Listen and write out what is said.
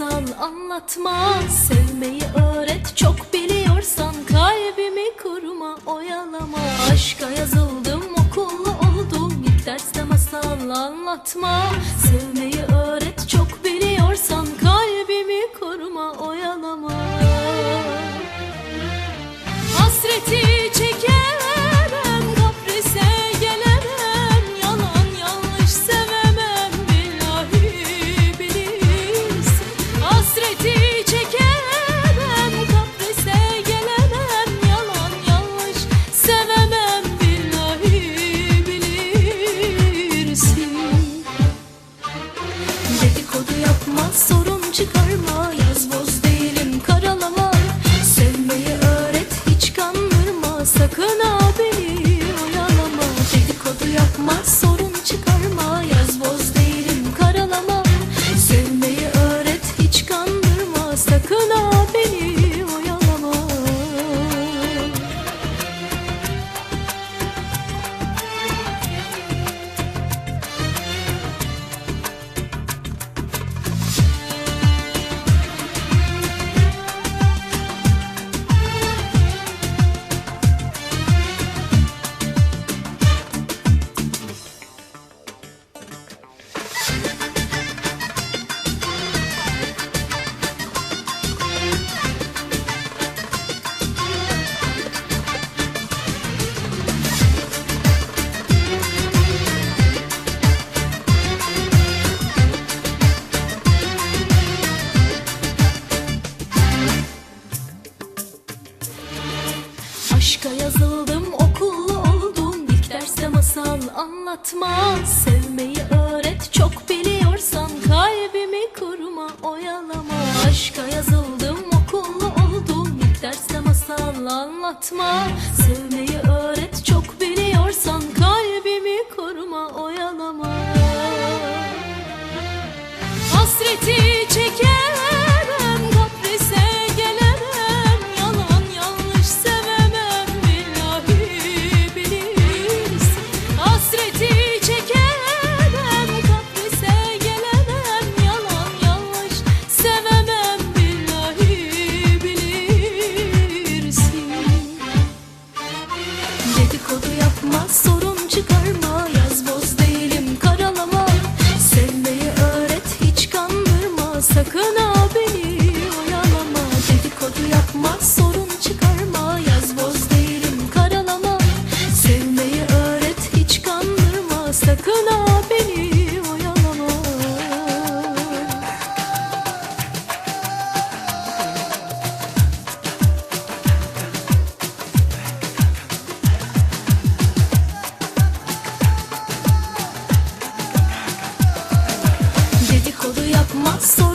masal anlatma Sevmeyi öğret. Çok biliyorsan Kalbimi kurma oyalama. Aşka yazıldım okullu oldum. İlk derste masal anlatma Dedikodu yapma, sorun çıkarma Yaz boz anlatma Sevmeyi öğret. Çok biliyorsan Kalbimi kurma oyalama. Aşka yazıldım okullu oldum. İlk derste masal anlatma Dedikodu yapma, sorun çıkarma Yaz boz değilim, karalama. Sevmeyi öğret, hiç kandırma Sakın So